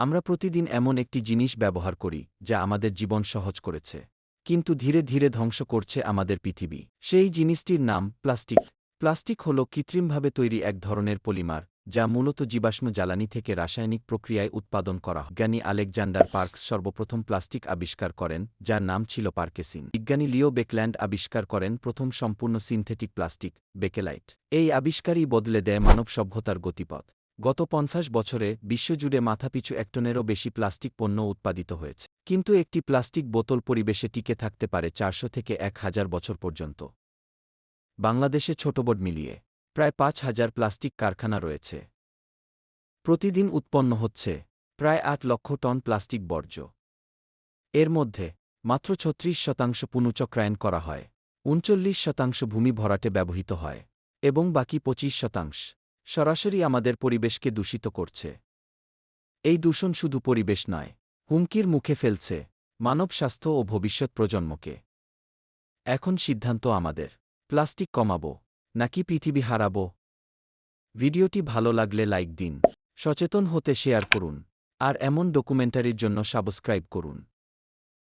আমরা প্রতিদিন এমন একটি জিনিস ব্যবহার করি, যা আমাদের জীবন সহজ করেছে, কিন্তু ধীরে ধীরে ধ্বংস করছে আমাদের পৃথিবী। সেই জিনিসটির নাম প্লাস্টিক। প্লাস্টিক হল কৃত্রিমভাবে তৈরি এক ধরনের পলিমার, যা মূলত জীবাশ্ম জ্বালানি থেকে রাসায়নিক প্রক্রিয়ায় উৎপাদন করা বিজ্ঞানী আলেকজান্ডার পার্কস সর্বপ্রথম প্লাস্টিক আবিষ্কার করেন, যার নাম ছিল পার্কেসিন। বিজ্ঞানী লিও বেকল্যান্ড আবিষ্কার করেন প্রথম সম্পূর্ণ সিনথেটিক প্লাস্টিক, বেকেলাইট। এই আবিষ্কারই বদলে দেয় মানব সভ্যতার গতিপথ। গত পঞ্চাশ বছরে বিশ্বজুড়ে মাথাপিছু এক টনেরও বেশি প্লাস্টিক পণ্য উৎপাদিত হয়েছে। কিন্তু একটি প্লাস্টিক বোতল পরিবেশে টিকে থাকতে পারে চারশো থেকে এক হাজার বছর পর্যন্ত। বাংলাদেশে ছোটবড় মিলিয়ে প্রায় পাঁচ হাজার প্লাস্টিক কারখানা রয়েছে। প্রতিদিন উৎপন্ন হচ্ছে প্রায় আট লক্ষ টন প্লাস্টিক বর্জ্য। এর মধ্যে মাত্র ছত্রিশ শতাংশ পুনঃচক্রায়ন করা হয়, উনচল্লিশ শতাংশ ভূমি ভরাটে ব্যবহৃত হয়, এবং বাকি পঁচিশ শতাংশ সরাসরি আমাদের পরিবেশকে দূষিত করছে। এই দূষণ শুধু পরিবেশ নয়, হুমকির মুখে ফেলছে, মানব স্বাস্থ্য ও ভবিষ্যৎ প্রজন্মকে। এখন সিদ্ধান্ত আমাদের, প্লাস্টিক কমাব, নাকি পৃথিবী হারাব? ভিডিওটি ভালো লাগলে লাইক দিন, সচেতন হতে শেয়ার করুন, আর এমন ডকুমেন্টারির জন্য সাবস্ক্রাইব করুন।